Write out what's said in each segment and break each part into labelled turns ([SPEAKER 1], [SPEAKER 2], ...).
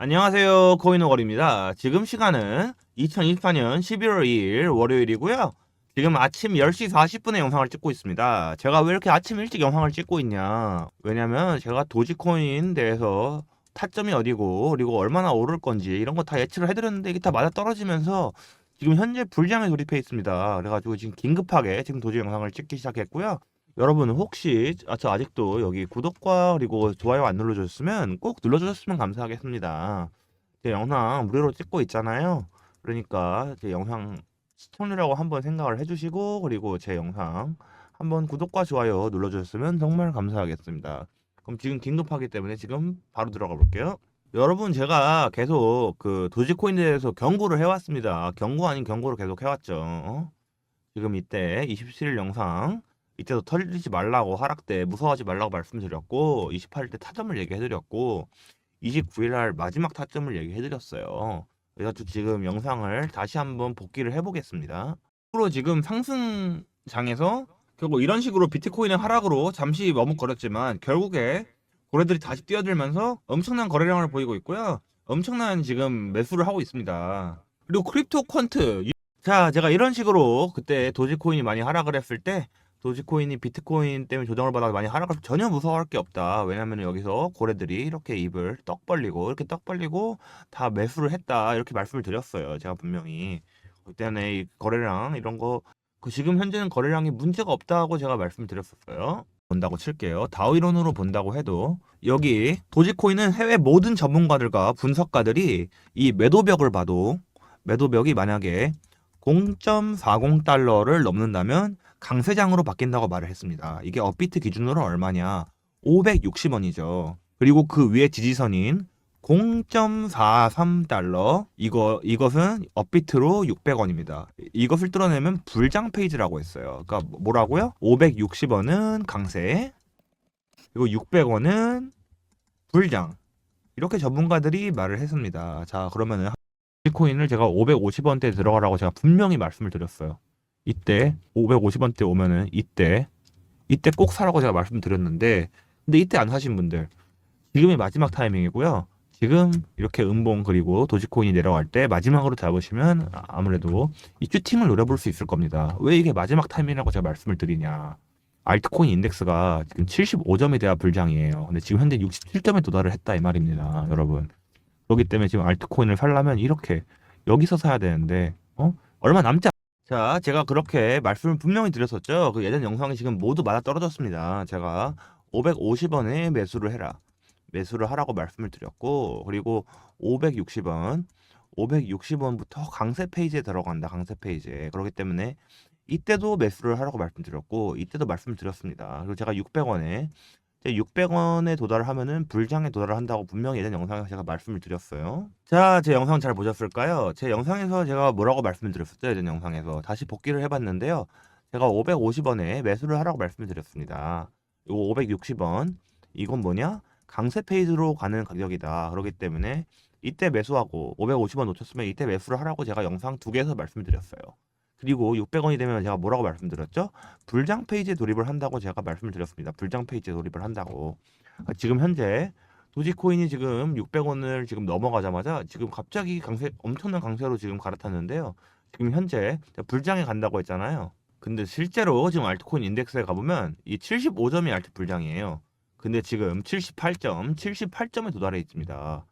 [SPEAKER 1] 안녕하세요. 코인오걸입니다. 지금 시간은 2024년 11월 2일 월요일이고요. 지금 아침 10시 40분에 영상을 찍고 있습니다. 제가 왜 이렇게 아침 일찍 영상을 찍고 있냐? 왜냐면 제가 도지코인 대해서 타점이 어디고 그리고 얼마나 오를 건지 이런 거 다 예측을 해드렸는데 이게 다 맞아 떨어지면서 지금 현재 불장에 돌입해 있습니다. 그래가지고 지금 긴급하게 지금 도지 영상을 찍기 시작했고요. 여러분 혹시 아, 저 아직도 여기 구독과 그리고 좋아요 안 눌러주셨으면 꼭 눌러주셨으면 감사하겠습니다. 제 영상 무료로 찍고 있잖아요. 그러니까 제 영상 시청료라고 한번 생각을 해주시고 그리고 제 영상 한번 구독과 좋아요 눌러주셨으면 정말 감사하겠습니다. 그럼 지금 긴급하기 때문에 지금 바로 들어가 볼게요. 여러분 제가 계속 그 도지코인에 대해서 경고를 해왔습니다. 경고 아닌 경고를 계속 해왔죠. 어? 지금 이때 27일 영상 이때도 털리지 말라고 하락 때 무서워하지 말라고 말씀드렸고 28일 때 타점을 얘기해드렸고 29일 날 마지막 타점을 얘기해드렸어요. 그래서 지금 영상을 다시 한번 복귀를 해보겠습니다. 앞으로 지금 상승장에서 결국 이런 식으로 비트코인의 하락으로 잠시 머뭇거렸지만 결국에 고래들이 다시 뛰어들면서 엄청난 거래량을 보이고 있고요. 엄청난 지금 매수를 하고 있습니다. 그리고 크립토 퀀트 자 제가 이런 식으로 그때 도지코인이 많이 하락을 했을 때 도지코인이 비트코인 때문에 조정을 받아서 많이 하락을 전혀 무서워할 게 없다. 왜냐면 여기서 고래들이 이렇게 입을 떡 벌리고 이렇게 떡 벌리고 다 매수를 했다. 이렇게 말씀을 드렸어요. 제가 분명히 그때는 이 거래량 이런 거 그 지금 현재는 거래량이 문제가 없다고 제가 말씀을 드렸었어요. 본다고 칠게요. 다우 이론으로 본다고 해도 여기 도지코인은 해외 모든 전문가들과 분석가들이 이 매도벽을 봐도 매도벽이 만약에 0.40달러를 넘는다면 강세장으로 바뀐다고 말을 했습니다. 이게 업비트 기준으로 얼마냐? 560원이죠. 그리고 그 위에 지지선인 0.43달러 이거 이것은 업비트로 600원입니다. 이것을 뚫어내면 불장 페이지라고 했어요. 그러니까 뭐라고요? 560원은 강세 그리고 600원은 불장 이렇게 전문가들이 말을 했습니다. 자 그러면은 비트코인을 제가 550원대 들어가라고 제가 분명히 말씀을 드렸어요. 이때 550원대 오면은 이때 이때 꼭 사라고 제가 말씀드렸는데 근데 이때 안 사신 분들 지금이 마지막 타이밍이고요. 지금 이렇게 음봉 그리고 도지코인이 내려갈 때 마지막으로 잡으시면 아- 아무래도 이 큐팅을 노려볼 수 있을 겁니다. 왜 이게 마지막 타이밍이라고 제가 말씀을 드리냐. 알트코인 인덱스가 지금 75점이 돼야 불장이에요. 근데 지금 현재 67점에 도달을 했다 이 말입니다. 여러분. 그렇기 때문에 지금 알트코인을 살려면 이렇게 여기서 사야 되는데 어? 얼마 남지 않... 자, 제가 그렇게 말씀을 분명히 드렸었죠. 그 예전 영상이 지금 모두 맞아 떨어졌습니다. 제가 550원에 매수를 해라. 매수를 하라고 말씀을 드렸고 그리고 560원 560원부터 강세 페이지에 들어간다 강세 페이지에 그렇기 때문에 이때도 매수를 하라고 말씀드렸고 이때도 말씀을 드렸습니다 그리고 제가 600원에 600원에 도달을 하면은 불장에 도달을 한다고 분명히 예전 영상에서 제가 말씀을 드렸어요. 자 제 영상 잘 보셨을까요? 제 영상에서 제가 뭐라고 말씀을 드렸었죠? 예전 영상에서. 다시 복귀를 해봤는데요. 제가 550원에 매수를 하라고 말씀을 드렸습니다. 이거 560원. 이건 뭐냐? 강세 페이지로 가는 가격이다. 그렇기 때문에 이때 매수하고 550원 놓쳤으면 이때 매수를 하라고 제가 영상 두 개에서 말씀드렸어요. 그리고 600원이 되면 제가 뭐라고 말씀드렸죠? 불장 페이지에 돌입을 한다고 제가 말씀을 드렸습니다. 불장 페이지에 돌입을 한다고. 아, 지금 현재 도지코인이 지금 600원을 지금 넘어가자마자 지금 갑자기 강세 엄청난 강세로 지금 갈아탔는데요. 지금 현재 불장에 간다고 했잖아요. 근데 실제로 지금 알트코인 인덱스에 가보면 이 75점이 알트 불장이에요. 근데 지금 78점, 78점에 도달해 있습니다.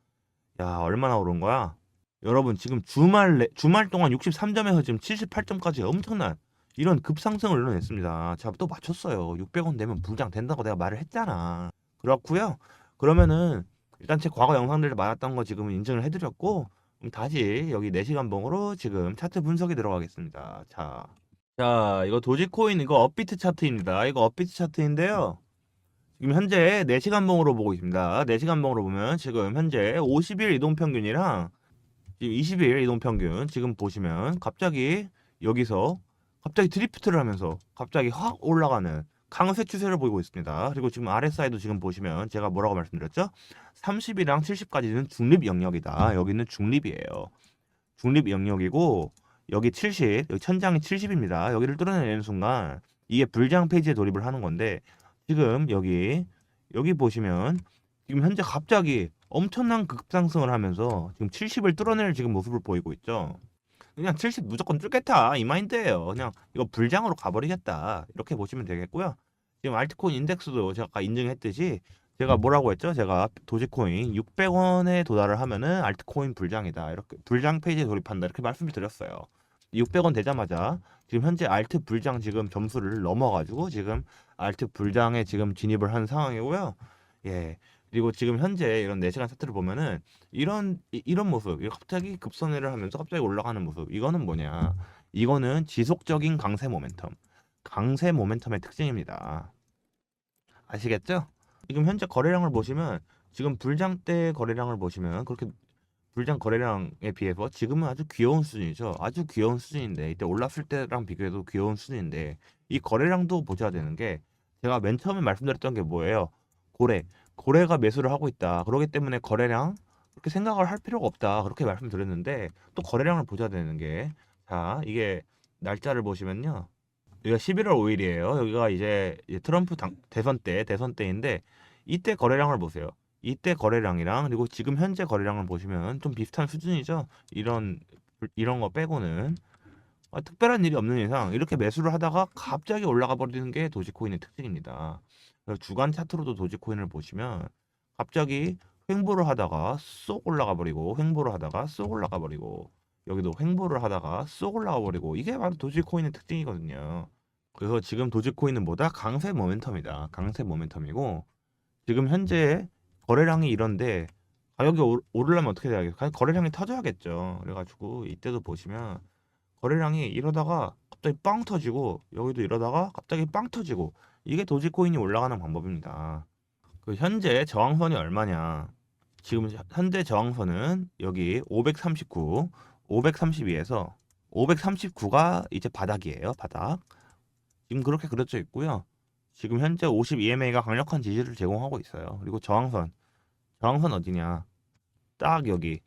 [SPEAKER 1] 야, 얼마나 오른 거야? 여러분, 지금 주말, 내- 주말 동안 63점에서 지금 78점까지 엄청난 이런 급상승을 이뤄냈습니다. 제가 또 맞췄어요. 600원 되면 불장 된다고 내가 말을 했잖아. 그렇고요. 그러면은 일단 제 과거 영상들 맞았던 거 지금 인증을 해드렸고 다시 여기 4시간 봉으로 지금 차트 분석에 들어가겠습니다. 자, 자 이거 도지코인 이거 업비트 차트입니다. 이거 업비트 차트인데요. 지금 현재 4시간 봉으로 보고 있습니다. 4시간 봉으로 보면 지금 현재 50일 이동 평균이랑 지금 20일 이동 평균 지금 보시면 갑자기 여기서 갑자기 드리프트를 하면서 갑자기 확 올라가는 강세 추세를 보이고 있습니다. 그리고 지금 RSI도 지금 보시면 제가 뭐라고 말씀드렸죠? 30이랑 70까지는 중립 영역이다. 여기는 중립이에요. 중립 영역이고 여기 70, 여기 천장이 70입니다. 여기를 뚫어내는 순간 이게 불장 페이지에 돌입을 하는 건데 지금 여기 여기 보시면 지금 현재 갑자기 엄청난 급상승을 하면서 지금 70을 뚫어낼 지금 모습을 보이고 있죠. 그냥 70 무조건 뚫겠다 이 마인드예요. 그냥 이거 불장으로 가버리겠다 이렇게 보시면 되겠고요. 지금 알트코인 인덱스도 제가 아까 인증했듯이 제가 뭐라고 했죠? 제가 도지코인 600원에 도달을 하면은 알트코인 불장이다 이렇게 불장 페이지에 돌입한다 이렇게 말씀을 드렸어요. 600원 되자마자 지금 현재 알트 불장 지금 점수를 넘어가지고 지금 알트 불장에 지금 진입을 한 상황이고요. 예. 그리고 지금 현재 이런 4시간 차트를 보면은 이런 이- 이런 모습, 갑자기 급선회를 하면서 갑자기 올라가는 모습. 이거는 뭐냐? 이거는 지속적인 강세 모멘텀. 강세 모멘텀의 특징입니다. 아시겠죠? 지금 현재 거래량을 보시면 지금 불장 때 거래량을 보시면 그렇게 불장 거래량에 비해서 지금은 아주 귀여운 수준이죠. 아주 귀여운 수준인데 이때 올랐을 때랑 비교해도 귀여운 수준인데 이 거래량도 보셔야 되는 게 제가 맨 처음에 말씀드렸던 게 뭐예요? 고래. 고래가 매수를 하고 있다. 그렇기 때문에 거래량 그렇게 생각을 할 필요가 없다. 그렇게 말씀드렸는데 또 거래량을 보셔야 되는 게 자, 이게 날짜를 보시면요. 여기가 11월 5일이에요. 여기가 이제 트럼프 당, 대선 때 대선 때인데 이때 거래량을 보세요. 이때 거래량이랑 그리고 지금 현재 거래량을 보시면 좀 비슷한 수준이죠. 이런 이런 거 빼고는 아, 특별한 일이 없는 이상 이렇게 매수를 하다가 갑자기 올라가 버리는 게 도지코인의 특징입니다. 주간 차트로도 도지코인을 보시면 갑자기 횡보를 하다가 쏙 올라가 버리고 횡보를 하다가 쏙 올라가 버리고 여기도 횡보를 하다가 쏙 올라가 버리고 이게 바로 도지코인의 특징이거든요. 그래서 지금 도지코인은 뭐다? 강세 모멘텀이다. 강세 모멘텀이고 지금 현재 거래량이 이런데 가격이 오- 오르려면 어떻게 돼야겠어요? 거래량이 터져야겠죠. 그래가지고 이때도 보시면 거래량이 이러다가 갑자기 빵 터지고 여기도 이러다가 갑자기 빵 터지고 이게 도지코인이 올라가는 방법입니다. 그 현재 저항선이 얼마냐? 지금 현재 저항선은 여기 539, 532에서 539가 이제 바닥이에요. 바닥. 지금 그렇게 그려져 있고요. 지금 현재 52MA가 강력한 지지를 제공하고 있어요. 그리고 저항선, 저항선 어디냐? 딱 여기.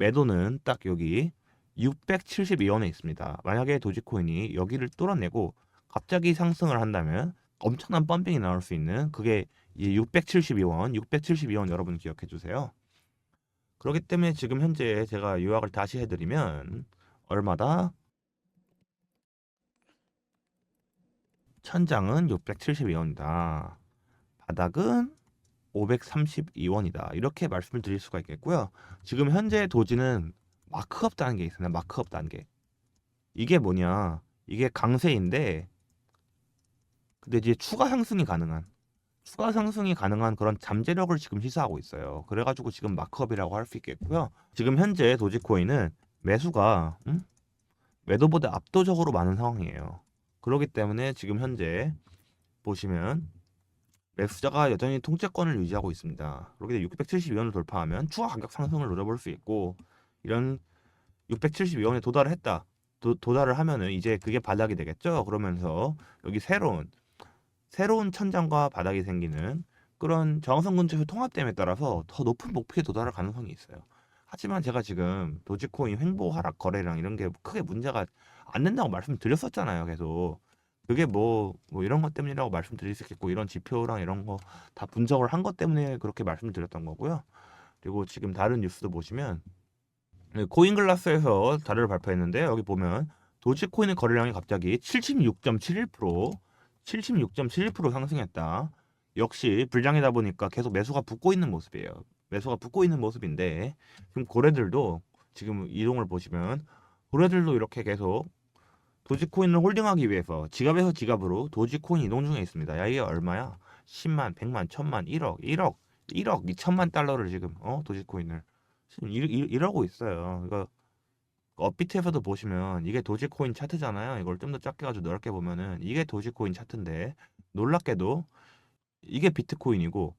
[SPEAKER 1] 매도는 딱 여기 672원에 있습니다. 만약에 도지코인이 여기를 뚫어내고 갑자기 상승을 한다면 엄청난 펌핑이 나올 수 있는 그게 이 672원, 672원 여러분 기억해 주세요. 그렇기 때문에 지금 현재 제가 요약을 다시 해드리면 얼마다? 천장은 672원이다. 바닥은 532원이다. 이렇게 말씀을 드릴 수가 있겠고요. 지금 현재 도지는 마크업 단계 있습니다. 마크업 단계. 이게 뭐냐? 이게 강세인데 근데 이제 추가 상승이 가능한 추가 상승이 가능한 그런 잠재력을 지금 시사하고 있어요. 그래가지고 지금 마크업이라고 할 수 있겠고요. 지금 현재 도지코인은 매수가 음? 매도보다 압도적으로 많은 상황이에요. 그렇기 때문에 지금 현재 보시면 매수자가 여전히 통제권을 유지하고 있습니다. 그렇게 672원을 돌파하면 추가 가격 상승을 노려볼 수 있고 이런 672원에 도달을 했다. 도, 도달을 하면은 이제 그게 바닥이 되겠죠. 그러면서 여기 새로운 새로운 천장과 바닥이 생기는 그런 저항선 근처의 통합됨에 따라서 더 높은 목표에 도달할 가능성이 있어요. 하지만 제가 지금 도지코인 횡보 하락 거래량 이런 게 크게 문제가 안 된다고 말씀드렸었잖아요. 계속 그게 뭐, 뭐 이런 것 때문이라고 말씀드릴 수 있겠고 이런 지표랑 이런 거 다 분석을 한 것 때문에 그렇게 말씀드렸던 거고요. 그리고 지금 다른 뉴스도 보시면 네, 코인글라스에서 자료를 발표했는데 여기 보면 도지코인의 거래량이 갑자기 76.71% 76.71% 상승했다. 역시 불장이다 보니까 계속 매수가 붙고 있는 모습이에요. 매수가 붙고 있는 모습인데 지금 고래들도 지금 이동을 보시면 고래들도 이렇게 계속 도지코인을 홀딩하기 위해서 지갑에서 지갑으로 도지코인 이동 중에 있습니다. 야 이게 얼마야? 10만, 100만, 1000만, 1억, 1억, 1억, 2천만 달러를 지금 어 도지코인을 지금 이, 이, 이러고 있어요. 이거 업비트에서도 보시면 이게 도지코인 차트잖아요. 이걸 좀 더 작게 가지고 넓게 보면은 이게 도지코인 차트인데 놀랍게도 이게 비트코인이고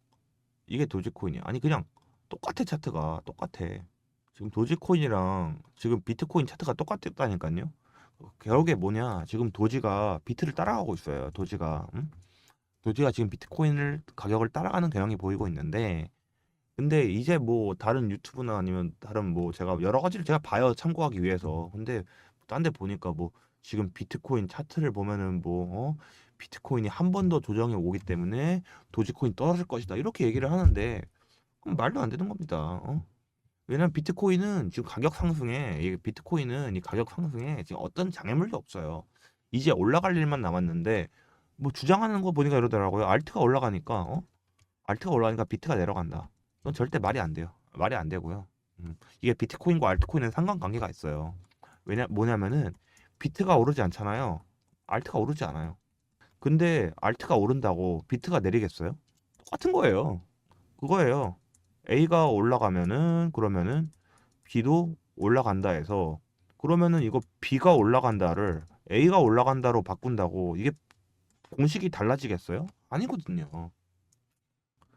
[SPEAKER 1] 이게 도지코인이야. 아니 그냥 똑같아 차트가 똑같아. 지금 도지코인이랑 지금 비트코인 차트가 똑같다니까요. 결국에 뭐냐? 지금 도지가 비트를 따라가고 있어요. 도지가 응? 도지가 지금 비트코인을 가격을 따라가는 경향이 보이고 있는데 근데 이제 뭐 다른 유튜브나 아니면 다른 뭐 제가 여러 가지를 제가 봐요 참고하기 위해서 근데 딴 데 보니까 뭐 지금 비트코인 차트를 보면은 뭐 어? 비트코인이 한 번 더 조정이 오기 때문에 도지코인 떨어질 것이다 이렇게 얘기를 하는데 그럼 말도 안 되는 겁니다. 어? 왜냐면 비트코인은 지금 가격 상승에 이 비트코인은 이 가격 상승에 지금 어떤 장애물도 없어요. 이제 올라갈 일만 남았는데 뭐 주장하는 거 보니까 이러더라고요. 알트가 올라가니까 어? 알트가 올라가니까 비트가 내려간다. 이건 절대 말이 안 돼요. 말이 안 되고요. 음, 이게 비트코인과 알트코인은 상관관계가 있어요. 왜냐 뭐냐면은 비트가 오르지 않잖아요. 알트가 오르지 않아요. 근데 알트가 오른다고 비트가 내리겠어요? 똑같은 거예요. 그거예요. A가 올라가면은 그러면은 B도 올라간다 해서 그러면은 이거 B가 올라간다를 A가 올라간다로 바꾼다고 이게 공식이 달라지겠어요? 아니거든요.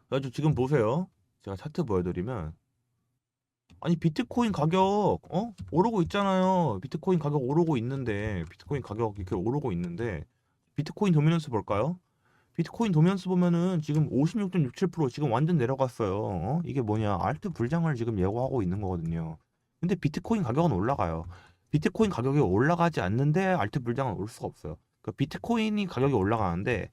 [SPEAKER 1] 그래가지고 지금 보세요. 제가 차트 보여드리면 아니 비트코인 가격 어 오르고 있잖아요. 비트코인 가격 오르고 있는데 비트코인 가격 이렇게 오르고 있는데 비트코인 도미넌스 볼까요? 비트코인 도미넌스 보면은 지금 56.67% 지금 완전 내려갔어요. 어? 이게 뭐냐? 알트 불장을 지금 예고하고 있는 거거든요. 근데 비트코인 가격은 올라가요. 비트코인 가격이 올라가지 않는데 알트 불장은 올 수가 없어요. 그 비트코인이 가격이 올라가는데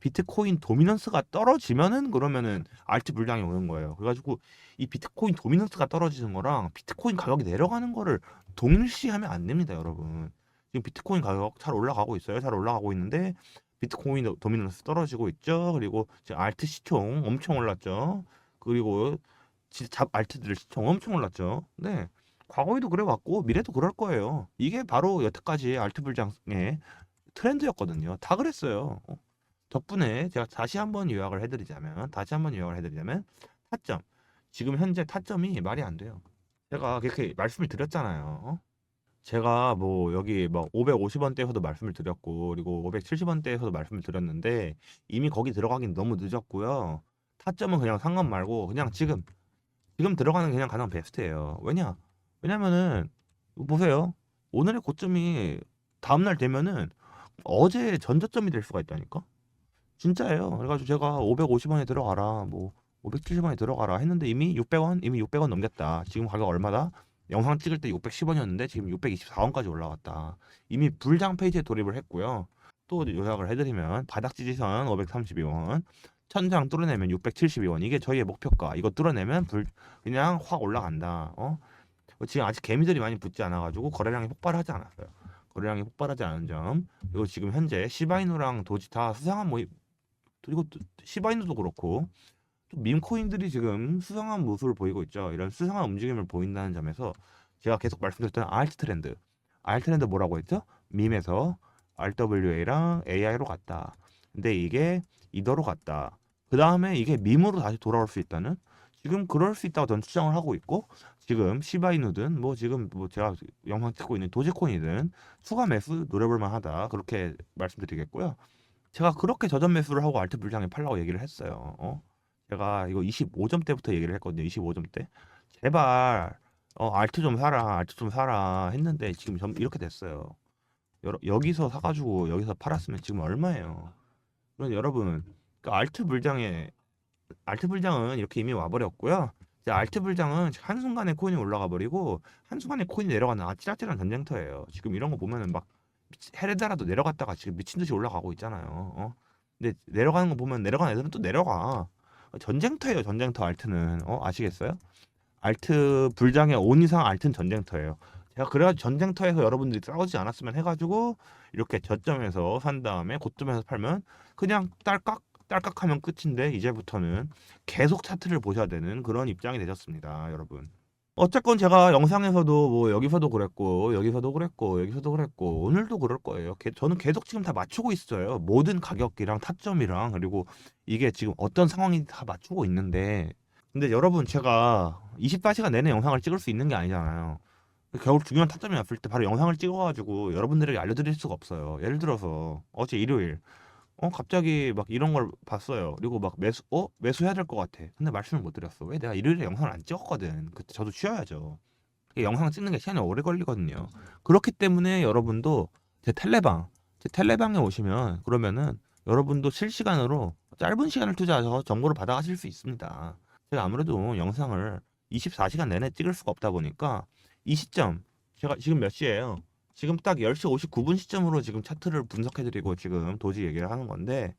[SPEAKER 1] 비트코인 도미넌스가 떨어지면은 그러면은 알트 불장이 오는 거예요. 그래가지고 이 비트코인 도미넌스가 떨어지는 거랑 비트코인 가격이 내려가는 거를 동일시하면 안 됩니다, 여러분. 지금 비트코인 가격 잘 올라가고 있어요. 잘 올라가고 있는데 비트코인 도- 도미넌스 떨어지고 있죠. 그리고 지금 알트 시총 엄청 올랐죠. 그리고 잡 알트들 시총 엄청 올랐죠. 네. 과거에도 그래 왔고 미래도 그럴 거예요. 이게 바로 여태까지 알트 불장의 트렌드였거든요. 다 그랬어요. 어. 덕분에 제가 다시 한번 요약을 해드리자면 다시 한번 요약을 해드리자면 타점 지금 현재 타점이 말이 안 돼요. 제가 그렇게 말씀을 드렸잖아요. 어? 제가 뭐 여기 막 550원대에서도 말씀을 드렸고 그리고 570원대에서도 말씀을 드렸는데 이미 거기 들어가긴 너무 늦었고요. 타점은 그냥 상관 말고 그냥 지금 지금 들어가는 게 그냥 가장 베스트예요. 왜냐? 왜냐면은 보세요. 오늘의 고점이 다음날 되면은 어제 전저점이 될 수가 있다니까. 진짜예요. 그래가지고 제가 550원에 들어가라, 뭐 570원에 들어가라 했는데 이미 600원, 이미 600원 넘겼다. 지금 가격 얼마다? 영상 찍을 때 610원이었는데 지금 624원까지 올라왔다. 이미 불장 페이지에 돌입을 했고요. 또 요약을 해드리면 바닥 지지선 532원, 천장 뚫어내면 672원. 이게 저희의 목표가. 이거 뚫어내면 불 그냥 확 올라간다. 어? 지금 아직 개미들이 많이 붙지 않아가지고 거래량이 폭발하지 않았어요. 거래량이 폭발하지 않은 점. 그리고 지금 현재 시바이누랑 도지 다 수상한 모임. 그리고 또 시바이누도 그렇고 또 밈코인들이 지금 수상한 모습을 보이고 있죠. 이런 수상한 움직임을 보인다는 점에서 제가 계속 말씀드렸던 알트 트렌드. 알트 트렌드 뭐라고 했죠? 밈에서 RWA랑 AI로 갔다. 근데 이게 이더로 갔다. 그 다음에 이게 밈으로 다시 돌아올 수 있다는 지금 그럴 수 있다고 저는 추정을 하고 있고 지금 시바이누든 뭐 지금 뭐 제가 영상 찍고 있는 도지코인이든 추가 매수 노려볼 만하다 그렇게 말씀드리겠고요. 제가 그렇게 저점 매수를 하고 알트 불장에 팔라고 얘기를 했어요. 어? 제가 이거 25점대부터 얘기를 했거든요. 25점대. 제발 어, 알트 좀 사라, 알트 좀 사라 했는데 지금 점 이렇게 됐어요. 여러, 여기서 사 가지고 여기서 팔았으면 지금 얼마예요? 그럼 여러분 그 알트 불장에 알트 불장은 이렇게 이미 와 버렸고요. 이제 알트 불장은 한순간에 코인이 올라가 버리고 한순간에 코인이 내려가는 아찔아찔한 전쟁터예요. 지금 이런 거 보면은 막 헤레다라도 내려갔다가 지금 미친 듯이 올라가고 있잖아요. 어? 근데 내려가는 거 보면 내려가는 애들은 또 내려가. 전쟁터예요, 전쟁터 알트는. 어, 아시겠어요? 알트 불장의 온 이상 알트는 전쟁터예요. 제가 그래가지고 전쟁터에서 여러분들이 싸우지 않았으면 해가지고 이렇게 저점에서 산 다음에 고점에서 팔면 그냥 딸깍 딸깍하면 끝인데 이제부터는 계속 차트를 보셔야 되는 그런 입장이 되셨습니다, 여러분. 어쨌건 제가 영상에서도 뭐 여기서도 그랬고 여기서도 그랬고 여기서도 그랬고 오늘도 그럴 거예요. 게- 저는 계속 지금 다 맞추고 있어요. 모든 가격이랑 타점이랑 그리고 이게 지금 어떤 상황이 다 맞추고 있는데 근데 여러분 제가 24시간 내내 영상을 찍을 수 있는 게 아니잖아요. 겨울 중요한 타점이 왔을 때 바로 영상을 찍어가지고 여러분들에게 알려드릴 수가 없어요. 예를 들어서 어제 일요일 어 갑자기 막 이런 걸 봤어요. 그리고 막 매수 어 매수해야 될 것 같아. 근데 말씀을 못 드렸어. 왜 내가 일요일에 영상을 안 찍었거든. 그때 저도 쉬어야죠. 영상 찍는 게 시간이 오래 걸리거든요. 그렇기 때문에 여러분도 제 텔레방 제 텔레방에 오시면 그러면은 여러분도 실시간으로 짧은 시간을 투자해서 정보를 받아가실 수 있습니다. 제가 아무래도 영상을 24시간 내내 찍을 수가 없다 보니까 이 시점 제가 지금 몇 시예요? 지금 딱 10시 59분 시점으로 지금 차트를 분석해드리고 지금 도지 얘기를 하는 건데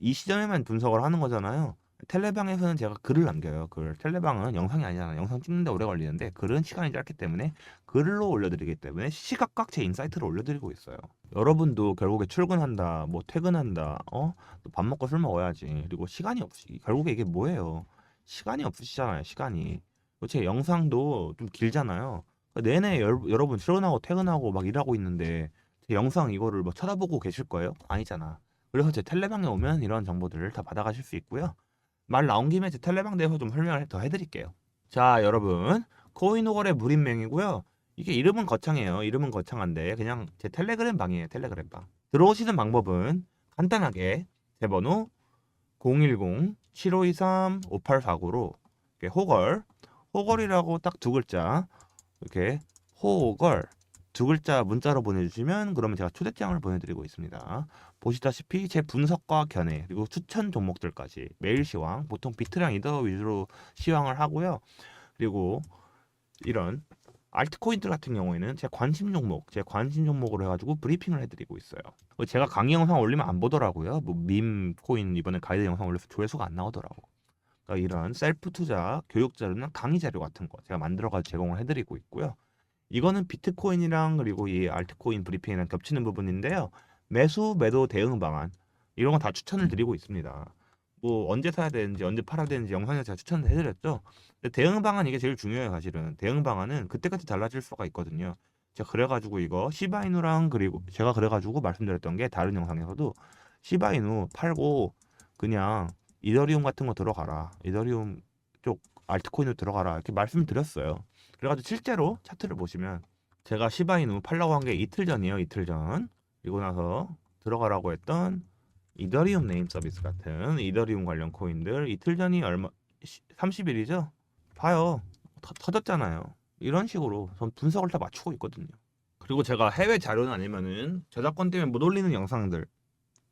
[SPEAKER 1] 이 시점에만 분석을 하는 거잖아요. 텔레방에서는 제가 글을 남겨요. 글. 텔레방은 영상이 아니잖아요. 영상 찍는데 오래 걸리는데 글은 시간이 짧기 때문에 글로 올려드리기 때문에 시각각 제 인사이트를 올려드리고 있어요. 여러분도 결국에 출근한다, 뭐 퇴근한다, 어? 또밥 먹고 술 먹어야지. 그리고 시간이 없이 결국에 이게 뭐예요? 시간이 없으시잖아요. 시간이. 제 영상도 좀 길잖아요. 내내 여, 여러분 출근하고 퇴근하고 막 일하고 있는데 제 영상 이거를 뭐 쳐다보고 계실 거예요? 아니잖아. 그래서 제 텔레방에 오면 이런 정보들을 다 받아가실 수 있고요. 말 나온 김에 제 텔레방 대해서 좀 설명을 더 해드릴게요. 자, 여러분. 코인호걸의 무인명이고요. 이게 이름은 거창해요. 이름은 거창한데 그냥 제 텔레그램 방이에요. 텔레그램 방. 들어오시는 방법은 간단하게 제 번호 010-7523-5849로 호걸, 호걸이라고 딱 두 글자 이렇게 호걸 두 글자 문자로 보내주시면 그러면 제가 초대장을 보내드리고 있습니다. 보시다시피 제 분석과 견해 그리고 추천 종목들까지 매일 시황 보통 비트랑 이더 위주로 시황을 하고요. 그리고 이런 알트코인들 같은 경우에는 제 관심 종목, 제 관심 종목으로 해가지고 브리핑을 해드리고 있어요. 제가 강의 영상 올리면 안 보더라고요. 뭐 밈 코인 이번에 가이드 영상 올려서 조회수가 안 나오더라고. 그러니까 이런 셀프 투자 교육 자료나 강의 자료 같은 거 제가 만들어가지고 제공을 해드리고 있고요. 이거는 비트코인이랑 그리고 이 알트코인 브리핑이랑 겹치는 부분인데요. 매수, 매도 대응 방안 이런 거 다 추천을 드리고 있습니다. 뭐 언제 사야 되는지 언제 팔아야 되는지 영상에서 제가 추천을 해드렸죠. 근데 대응 방안 이게 제일 중요해요 사실은. 대응 방안은 그때그때 달라질 수가 있거든요. 제가 그래가지고 이거 시바이누랑 그리고 제가 그래가지고 말씀드렸던 게 다른 영상에서도 시바이누 팔고 그냥 이더리움 같은 거 들어가라. 이더리움 쪽 알트코인으로 들어가라 이렇게 말씀드렸어요. 그래가지고 실제로 차트를 보시면 제가 시바이누 팔라고 한 게 이틀 전이에요. 이틀 전. 그리고 나서 들어가라고 했던 이더리움 네임 서비스 같은 이더리움 관련 코인들 이틀 전이 얼마 30일이죠? 봐요. 터, 터졌잖아요. 이런 식으로 전 분석을 다 맞추고 있거든요. 그리고 제가 해외 자료는 아니면은 저작권 때문에 못 올리는 영상들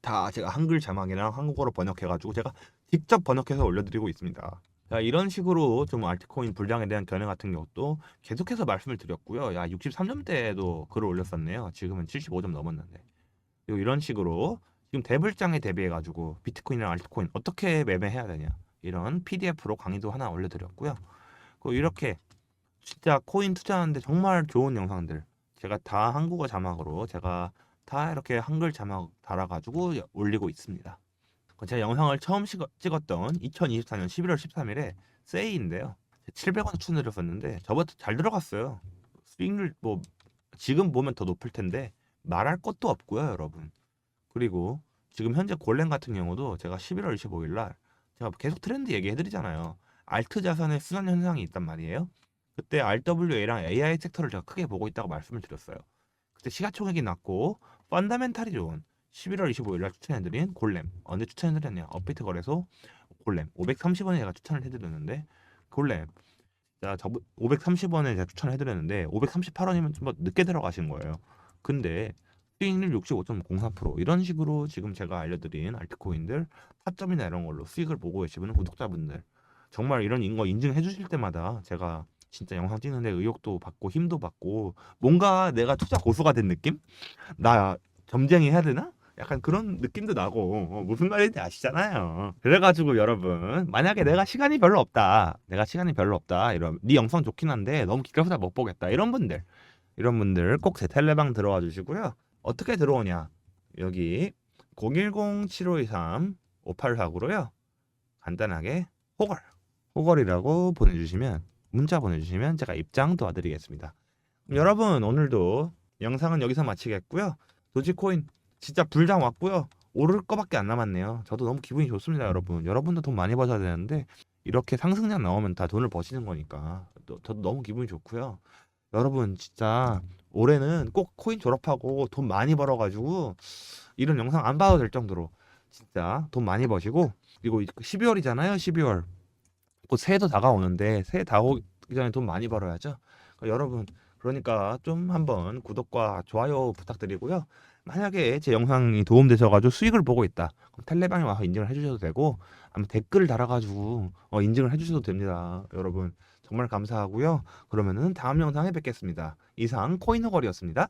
[SPEAKER 1] 다 제가 한글 자막이랑 한국어로 번역해가지고 제가 직접 번역해서 올려드리고 있습니다. 자, 이런 식으로 좀 알트코인 불량에 대한 견해 같은 것도 계속해서 말씀을 드렸고요. 야, 63점대에도 글을 올렸었네요. 지금은 75점 넘었는데. 그리고 이런 식으로 지금 대불장에 대비해 가지고 비트코인이랑 알트코인 어떻게 매매해야 되냐. 이런 PDF로 강의도 하나 올려드렸고요. 그리고 이렇게 진짜 코인 투자하는데 정말 좋은 영상들 제가 다 한국어 자막으로 제가 다 이렇게 한글 자막 달아가지고 올리고 있습니다. 제가 영상을 처음 찍었던 2024년 11월 13일에 세이인데요. 700원 추천드렸었는데 저부터 잘 들어갔어요. 수익률 뭐 지금 보면 더 높을 텐데 말할 것도 없고요, 여러분. 그리고 지금 현재 골렘 같은 경우도 제가 11월 25일 날 제가 계속 트렌드 얘기해 드리잖아요. 알트 자산의 순환 현상이 있단 말이에요. 그때 RWA랑 AI 섹터를 제가 크게 보고 있다고 말씀을 드렸어요. 그때 시가총액이 낮고 펀다멘탈이 좋은 11월 25일 날 추천해드린 골렘 언제 추천해드렸냐 업비트 거래소 골렘 530원에 제가 추천을 해드렸는데 골렘 자, 저 530원에 제가 추천을 해드렸는데 538원이면 좀 늦게 들어가신 거예요. 근데 수익률 65.04% 이런 식으로 지금 제가 알려드린 알트코인들 타점이나 이런 걸로 수익을 보고 계시는 구독자분들 정말 이런 거 인증해 주실 때마다 제가 진짜 영상 찍는데 의욕도 받고 힘도 받고 뭔가 내가 투자 고수가 된 느낌? 나 점쟁이 해야 되나? 약간 그런 느낌도 나고 어, 무슨 말인지 아시잖아요. 그래가지고 여러분 만약에 내가 시간이 별로 없다, 내가 시간이 별로 없다 이런 네 영상 좋긴 한데 너무 길어서 못 보겠다 이런 분들 이런 분들 꼭 제 텔레방 들어와 주시고요. 어떻게 들어오냐 여기 010-7523-5849로요 간단하게 호걸 호걸이라고 보내주시면 문자 보내주시면 제가 입장 도와드리겠습니다. 여러분 오늘도 영상은 여기서 마치겠고요. 도지코인 진짜 불장 왔고요. 오를 거밖에 안 남았네요. 저도 너무 기분이 좋습니다, 여러분. 여러분도 돈 많이 버셔야 되는데 이렇게 상승장 나오면 다 돈을 버시는 거니까 또- 저도 너무 기분이 좋고요. 여러분 진짜 올해는 꼭 코인 졸업하고 돈 많이 벌어가지고 이런 영상 안 봐도 될 정도로 진짜 돈 많이 버시고 그리고 12월이잖아요, 12월. 곧 새해도 다가오는데 새해 다오기 전에 돈 많이 벌어야죠. 그러니까 여러분 그러니까 좀 한번 구독과 좋아요 부탁드리고요. 만약에 제 영상이 도움되셔가지고 수익을 보고 있다. 그럼 텔레방에 와서 인증을 해주셔도 되고 아니면 댓글을 달아가지고 어, 인증을 해주셔도 됩니다. 여러분 정말 감사하고요. 그러면은 다음 영상에 뵙겠습니다. 이상 코인허걸이었습니다.